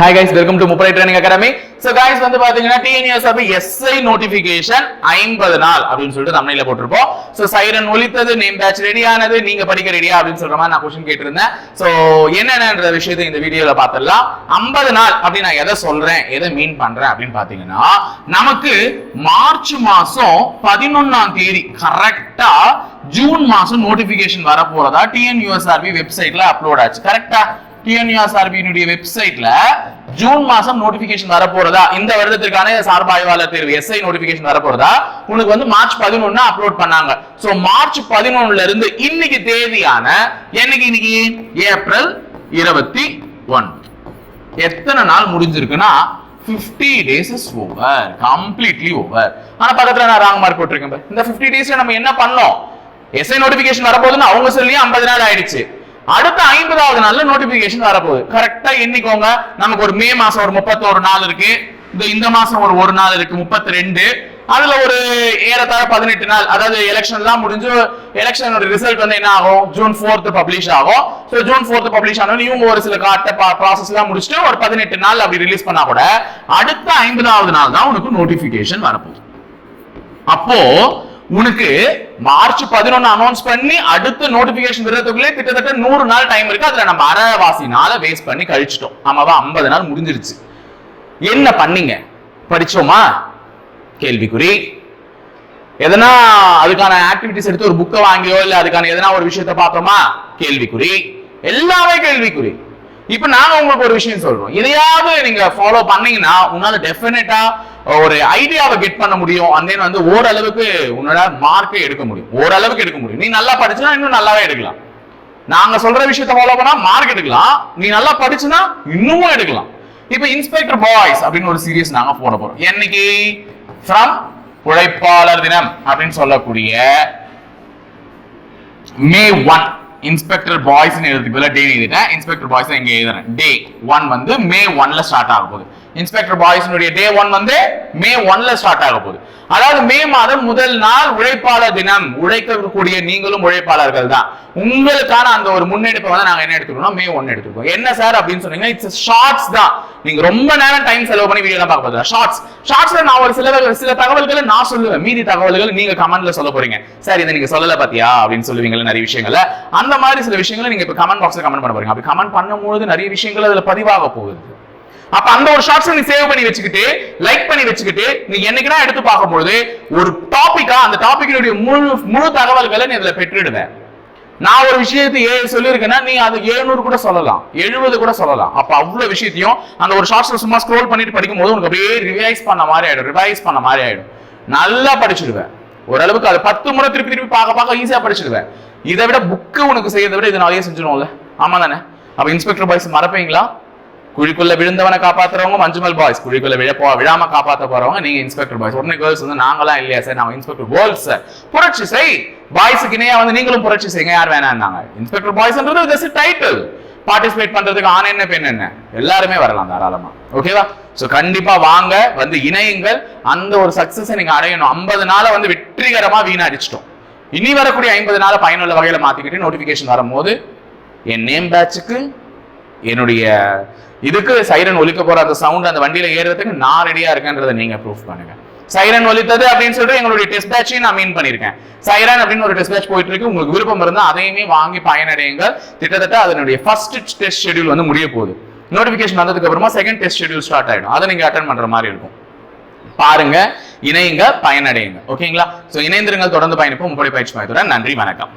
Hi guys welcome to முப்படை training academy so guys வந்து பாத்தீங்கன்னா டிஎன்எஸ் அப்ப எஸ்ஐ நோட்டிபிகேஷன் ஐம்பது நாள் அப்படின்னு சொல்லிட்டு தமிழ்ல போட்டிருப்போம். சோ சைரன் ஒலித்தது நேம் பேட்ச் ரெடி ஆனது நீங்க படிக்க ரெடியா அப்படின்னு சொல்ற மாதிரி நான் கொஸ்டின் கேட்டிருந்தேன். சோ என்னென்னன்ற விஷயத்தை இந்த வீடியோல பாத்திரலாம் ஐம்பது நாள் அப்படின்னு நான் எதை சொல்றேன் எதை மீன் பண்றேன் அப்படின்னு பாத்தீங்கன்னா நமக்கு மார்ச் மாசம் பதினொன்னாம் தேதி கரெக்டா ஜூன் மாசம் நோட்டிபிகேஷன் வர போறதா டிஎன்யூஎஸ்ஆர்பி வெப்சைட்ல அப்லோட் ஆச்சு. கரெக்டா டிஎன்யூஎஸ்ஆர்பியினுடைய வெப்சைட்ல ஜூன் மாசம் நோட்டிபிகேஷன் வரப்போறதா? இந்த வருடத்திற்கான சார்பாய்வாளர் தேர்வு எஸ்ஐ நோட்டிபிகேஷன் வரப்போறதா? உனக்கு வந்து மார்ச் பதினொன்னு அப்லோட் பண்ணாங்க. சோ மார்ச் பதினொன்னுல இருந்து இன்னைக்கு தேதியான என்னைக்கு இன்னைக்கு? ஏப்ரல் இருபத்தி ஒன் எத்தனை நாள் முடிஞ்சிருக்குன்னா? 50 days is over completely over ஆனா பக்கத்துல நான் ராங் மார்க் போட்டிருக்கேன் இந்த 50 டேஸ்ல நம்ம என்ன பண்ணோம்? எஸ்ஐ நோட்டிபிகேஷன் வரப்போகுதுன்னு அவங்க சொல்லி 50 நாள் ஆயிடுச்சு. அடுத்த ஐம்பதாவது நாள்ல நோட்டிபிகேஷன் வரப்போகுது. கரெக்டா எண்ணிக்கோங்க. நமக்கு ஒரு மே மாசம் ஒரு முப்பத்தோரு நாள் இருக்கு. இந்த இந்த மாசம் ஒரு ஒரு நாள் இருக்கு முப்பத்தி ரெண்டு அதுல ஒரு ஏறத்தாழ பதினெட்டு நாள். அதாவது எலெக்ஷன் எல்லாம் முடிஞ்சு எலெக்ஷனோட ரிசல்ட் வந்து என்ன ஆகும்? ஜூன் ஃபோர்த் பப்ளிஷ் ஆகும். ஸோ ஜூன் ஃபோர்த் பப்ளிஷ் ஆனோம் இவங்க ஒரு சில காட்ட ப்ராசஸ் எல்லாம் முடிச்சுட்டு ஒரு பதினெட்டு நாள் அப்படி ரிலீஸ் பண்ணா கூட அடுத்த ஐம்பதாவது நாள் தான் உனக்கு நோட்டிபிகேஷன் வரப்போகுது. அப்போ உனக்கு மார்ச் பதினொன்னு அனௌன்ஸ் பண்ணி அடுத்த நோட்டிபிகேஷன் வர்றதுக்குள்ளே கிட்டத்தட்ட நூறு நாள் டைம் இருக்கு. அதுல நம்ம அரைவாசி நாளை வேஸ்ட் பண்ணி கழிச்சிட்டோம். ஆமாவா? ஐம்பது நாள் முடிஞ்சிருச்சு. என்ன பண்ணீங்க? படிச்சோமா? கேள்விக்குறி. எதனா அதுக்கான ஆக்டிவிட்டிஸ் எடுத்து ஒரு புக்கை வாங்கியோ இல்ல அதுக்கான எதனா ஒரு விஷயத்த பார்த்தோமா? கேள்விக்குறி. எல்லாமே கேள்விக்குறி. இப்ப நாங்க உங்களுக்கு ஒரு விஷயம் சொல்றோம். இதையாவது நீங்க ஃபாலோ பண்ணீங்கன்னா உன்னால டெஃபினட்டா ஒரு ஐடியாவை கெட் பண்ண முடியும். அண்ட் தென் வந்து ஓரளவுக்கு உன்னோட மார்க்கை எடுக்க முடியும். ஓரளவுக்கு எடுக்க முடியும். நீ நல்லா படிச்சுனா இன்னும் நல்லாவே எடுக்கலாம். நாங்க சொல்ற விஷயத்த ஃபாலோ பண்ணா மார்க் எடுக்கலாம். நீ நல்லா படிச்சுனா இன்னமும் எடுக்கலாம். இப்ப இன்ஸ்பெக்டர் பாய்ஸ் அப்படின்னு ஒரு சீரியஸ் நாங்க போட போறோம். என்னைக்கு? ஃப்ரம் உழைப்பாளர் தினம் அப்படின்னு சொல்லக்கூடிய மே ஒன் இன்ஸ்பெக்டர் பாய்ஸ் எழுதுக்கு பதிலா டே எழுதிட்டேன். இன்ஸ்பெக்டர் பாய்ஸ் இங்க எழுதுறேன். டே ஒன் வந்து மே ஒன்ல ஸ்டார்ட் ஆகும் போகுது. இன்ஸ்பெக்டர் பாய்ஸினுடைய டே ஒன் வந்து மே ஒன்ல ஸ்டார்ட் ஆக போகுது. அதாவது மே மாதம் முதல் நாள் உழைப்பாளர் தினம். உழைக்கக்கூடிய நீங்களும் உழைப்பாளர்கள் தான். உங்களுக்கான அந்த ஒரு முன்னெடுப்பை வந்து நாங்க என்ன எடுத்துக்கணும் மே ஒன் எடுத்துக்கோம். என்ன சார் அப்படின்னு சொன்னீங்கன்னா இட்ஸ் ஷார்ட்ஸ் தான். நீங்க ரொம்ப நேரம் டைம் செலவு பண்ணி வீடியோ பார்க்க போதா ஷார்ட்ஸ் ஷார்ட்ஸ்ல நான் ஒரு சில சில தகவல்களை நான் சொல்லுவேன். மீதி தகவல்கள் நீங்க கமெண்ட்ல சொல்ல போறீங்க. சார் இதை நீங்க சொல்லல பாத்தியா? அப்படின்னு சொல்லுவீங்கல்ல நிறைய விஷயங்கள. அந்த மாதிரி சில விஷயங்களை நீங்க இப்ப கமெண்ட் பாக்ஸ்ல கமெண்ட் பண்ண போறீங்க. அப்படி கமெண்ட் பண்ணும்போது நிறைய விஷயங்கள் அதுல பதிவாக போகுது. அப்ப அந்த ஒரு ஷார்ட்ஸ் நீ சேவ் பண்ணி வச்சுக்கிட்டு லைக் பண்ணி வச்சுக்கிட்டு நீ என்னைக்குனா எடுத்து பார்க்கும்போது ஒரு டாபிக்கா அந்த டாபிக்கினுடைய முழு முழு தகவல்களை நீ இதுல பெற்றுடுவேன். நான் ஒரு விஷயத்தை ஏழு சொல்லியிருக்கேன்னா நீ அது எழுநூறு கூட சொல்லலாம். எழுபது கூட சொல்லலாம். அப்ப அவ்வளவு விஷயத்தையும் அந்த ஒரு ஷார்ட்ஸ் சும்மா ஸ்க்ரோல் பண்ணிட்டு படிக்கும் போது உனக்கு அப்படியே ரிவைஸ் பண்ண மாதிரி ஆயிடும் ரிவைஸ் பண்ண மாதிரி ஆயிடும். நல்லா படிச்சிடுவேன். ஓரளவுக்கு அது பத்து முறை திருப்பி திருப்பி பார்க்க பார்க்க ஈஸியா படிச்சிடுவேன். இதை விட புக்கு உனக்கு செய்யறதை விட இது நிறைய செஞ்சிடும்ல ஆமா தானே? அப்ப இன்ஸ்பெக்டர் பாய்ஸ் மறப்பீங்களா? குழிக்குள்ள விழுந்தவனை காப்பாத்துறவங்க மஞ்சுமல் பாய்ஸ் குழிக்குள்ள விழ போ விழாம காப்பாத்த போறவங்க நீங்க இன்ஸ்பெக்டர் பாய்ஸ் உடனே கேர்ள்ஸ் வந்து நாங்களாம் இல்லையா சார் நாங்க இன்ஸ்பெக்டர் கேர்ள்ஸ் சார் புரட்சி செய் பாய்ஸுக்கு இணையா வந்து நீங்களும் புரட்சி செய்யுங்க. யார் வேணாம்னாங்க இன்ஸ்பெக்டர் பாய்ஸ்ன்றது ஜஸ்ட் டைட்டில் பார்ட்டிசிபேட் பண்றதுக்கு ஆண் என்ன பெண் என்ன? எல்லாருமே வரலாம் தாராளமா. ஓகேவா சோ கண்டிப்பா வாங்க வந்து இணையுங்கள். அந்த ஒரு சக்சஸை நீங்க அடையணும். ஐம்பது நாளை வந்து வெற்றிகரமா வீணடிச்சிட்டோம். இனி வரக்கூடிய ஐம்பது நாளை பயனுள்ள வகையில மாத்திக்கிட்டு நோட்டிபிகேஷன் வரும்போது என் நேம் பேட்சுக்கு என்னுடைய இதுக்கு சைரன் ஒலிக்க போற அந்த சவுண்ட் அந்த வண்டியில ஏறுறதுக்கு நான் ரெடியா இருக்கேன்றதை நீங்க ப்ரூஃப் பண்ணுங்க. சைரன் ஒலித்தது அப்படின்னு சொல்லிட்டு எங்களுடைய டெஸ்ட் பேட்சையும் நான் மீன் பண்ணியிருக்கேன் சைரன் அப்படின்னு ஒரு டெஸ்ட் பேட்ச் போயிட்டு இருக்கு. உங்களுக்கு விருப்பம் இருந்தால் அதையுமே வாங்கி பயனடையுங்கள். கிட்டத்தட்ட அதனுடைய ஃபர்ஸ்ட் டெஸ்ட் ஷெட்யூல் வந்து முடிய போகுது. நோட்டிபிகேஷன் வந்ததுக்கு அப்புறமா செகண்ட் டெஸ்ட் ஷெட்யூல் ஸ்டார்ட் ஆயிடும். அதை நீங்க அட்டன் பண்ற மாதிரி இருக்கும். பாருங்க இணையுங்க பயனடையுங்க. ஓகேங்களா சோ இணைந்திருங்கள். தொடர்ந்து பயணிப்போம். முப்படை பயிற்சி மையத்துடன் நன்றி வணக்கம்.